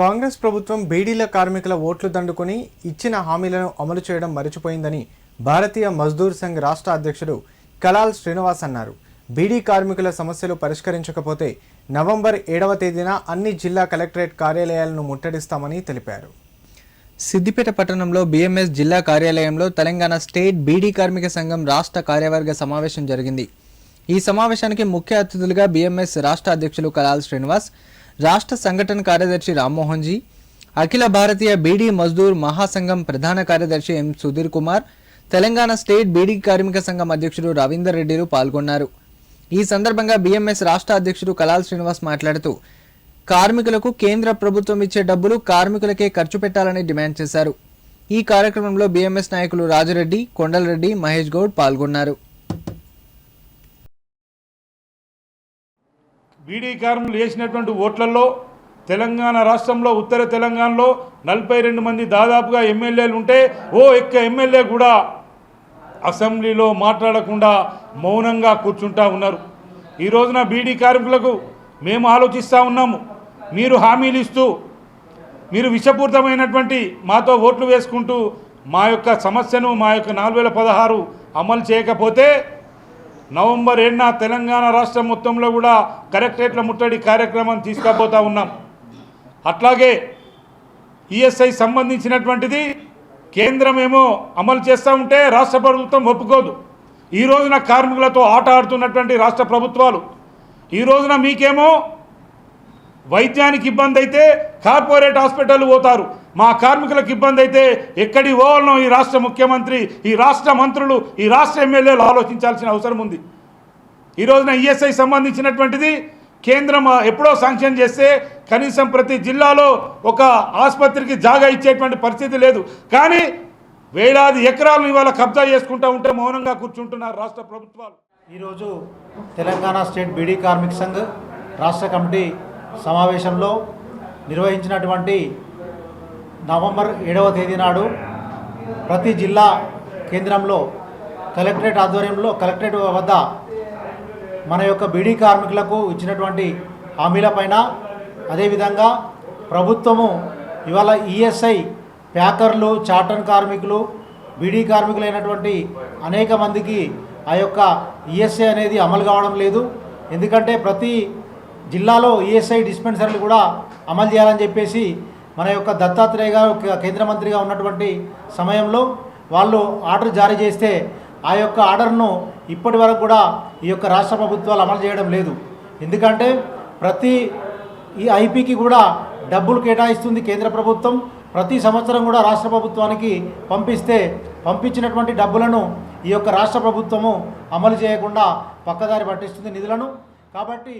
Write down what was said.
కాంగ్రెస్ ప్రభుత్వం బీడీల కార్మికుల ఓట్లు దండుకొని ఇచ్చిన హామీలను అమలు చేయడం మరిచిపోయిందని భారతీయ మజ్దూర్ సంఘ్ రాష్ట్ర అధ్యక్షుడు కలాల్ శ్రీనివాస్ అన్నారు. బీడీ కార్మికుల సమస్యలు పరిష్కరించకపోతే నవంబర్ ఏడవ తేదీన అన్ని జిల్లా కలెక్టరేట్ కార్యాలయాలను ముట్టడిస్తామని తెలిపారు. సిద్దిపేట పట్టణంలో బీఎంఎస్ జిల్లా కార్యాలయంలో తెలంగాణ స్టేట్ బీడీ కార్మిక సంఘం రాష్ట్ర కార్యవర్గ సమావేశం జరిగింది. ఈ సమావేశానికి ముఖ్య అతిథులుగా బీఎంఎస్ రాష్ట్ర అధ్యక్షులు కలాల్ శ్రీనివాస్ రాష్ట్ర సంఘటన కార్యదర్శి రామ్మోహన్ జీ అఖిల భారతీయ బీడీ మజ్దూర్ మహాసంఘం ప్రధాన కార్యదర్శి ఎం సుధీర్ కుమార్ తెలంగాణ స్టేట్ బీడీ కార్మిక సంఘం అధ్యక్షుడు రవీందర్ రెడ్డిలు పాల్గొన్నారు. ఈ సందర్భంగా బీఎంఎస్ రాష్ట్ర అధ్యక్షుడు కలాల్ శ్రీనివాస్ మాట్లాడుతూ కార్మికులకు కేంద్ర ప్రభుత్వం ఇచ్చే డబ్బులు కార్మికులకే ఖర్చు పెట్టాలని డిమాండ్ చేశారు. ఈ కార్యక్రమంలో బీఎంఎస్ నాయకులు రాజురెడ్డి కొండలరెడ్డి మహేష్ గౌడ్ పాల్గొన్నారు. బీడీ కార్మికులు వేసినటువంటి ఓట్లలో తెలంగాణ రాష్ట్రంలో ఉత్తర తెలంగాణలో నలభై రెండు మంది దాదాపుగా ఎమ్మెల్యేలు ఉంటే ఓ ఎక్క ఎమ్మెల్యే కూడా అసెంబ్లీలో మాట్లాడకుండా మౌనంగా కూర్చుంటా ఉన్నారు. ఈ రోజున బీడీ కార్మికులకు మేము ఆలోచిస్తూ ఉన్నాము. మీరు హామీలు ఇస్తూ మీరు విషపూరితమైనటువంటి మాతో ఓట్లు వేసుకుంటూ మా యొక్క సమస్యను మా యొక్క నాలుగు పదహారు అమలు చేయకపోతే నవంబర్ ఏడున తెలంగాణ రాష్ట్రం మొత్తంలో కూడా కలెక్టరేట్ల ముట్టడి కార్యక్రమం తీసుకుపోతా ఉన్నాం. అట్లాగే ఈఎస్ఐ సంబంధించినటువంటిది కేంద్రం ఏమో అమలు చేస్తూ ఉంటే రాష్ట్ర ప్రభుత్వం ఒప్పుకోదు. ఈ రోజున కార్మికులతో ఆట ఆడుతున్నటువంటి రాష్ట్ర ప్రభుత్వాలు. ఈ రోజున మీకేమో వైద్యానికి ఇబ్బంది అయితే కార్పొరేట్ హాస్పిటల్ పోతారు. మా కార్మికులకు ఇబ్బంది అయితే ఎక్కడి పోవాలనో ఈ రాష్ట్ర ముఖ్యమంత్రి ఈ రాష్ట్ర మంత్రులు ఈ రాష్ట్ర ఎమ్మెల్యేలు ఆలోచించాల్సిన అవసరం ఉంది. ఈ రోజున ఈఎస్ఐ సంబంధించినటువంటిది కేంద్రం ఎప్పుడో శాంక్షన్ చేస్తే కనీసం ప్రతి జిల్లాలో ఒక ఆసుపత్రికి జాగా ఇచ్చేటువంటి పరిస్థితి లేదు. కానీ వేలాది ఎకరాలను ఇవాళ కబ్జా చేసుకుంటూ ఉంటే మౌనంగా కూర్చుంటున్నారు రాష్ట్ర ప్రభుత్వాలు. ఈరోజు తెలంగాణ స్టేట్ బీడీ కార్మిక సంఘ్ రాష్ట్ర కమిటీ సమావేశంలో నిర్వహించినటువంటి నవంబర్ ఏడవ తేదీ నాడు ప్రతి జిల్లా కేంద్రంలో కలెక్టరేట్ ఆధ్వర్యంలో కలెక్టరేట్ వద్ద మన యొక్క బీడీ కార్మికులకు ఇచ్చినటువంటి హామీలపైన అదేవిధంగా ప్రభుత్వము ఇవాళ ఈఎస్ఐ ప్యాకర్లు చార్టన్ కార్మికులు బీడీ కార్మికులైనటువంటి అనేక మందికి ఆ యొక్క ఈఎస్ఐ అనేది అమలు కావడం లేదు. ఎందుకంటే ప్రతి జిల్లాలో ఈఎస్ఐ డిస్పెన్సరీలు కూడా అమలు చేయాలని చెప్పేసి మన యొక్క దత్తాత్రేయ గారు కేంద్ర మంత్రిగా ఉన్నటువంటి సమయంలో వాళ్ళు ఆర్డర్ జారీ చేస్తే ఆ యొక్క ఆర్డర్ను ఇప్పటి వరకు కూడా ఈ యొక్క రాష్ట్ర ప్రభుత్వాలు అమలు చేయడం లేదు. ఎందుకంటే ప్రతి ఈ ఐపీకి కూడా డబ్బులు కేటాయిస్తుంది కేంద్ర ప్రభుత్వం. ప్రతి సంవత్సరం కూడా రాష్ట్ర ప్రభుత్వానికి పంపిస్తే పంపించినటువంటి డబ్బులను ఈ యొక్క రాష్ట్ర ప్రభుత్వము అమలు చేయకుండా పక్కదారి పట్టిస్తుంది నిధులను. కాబట్టి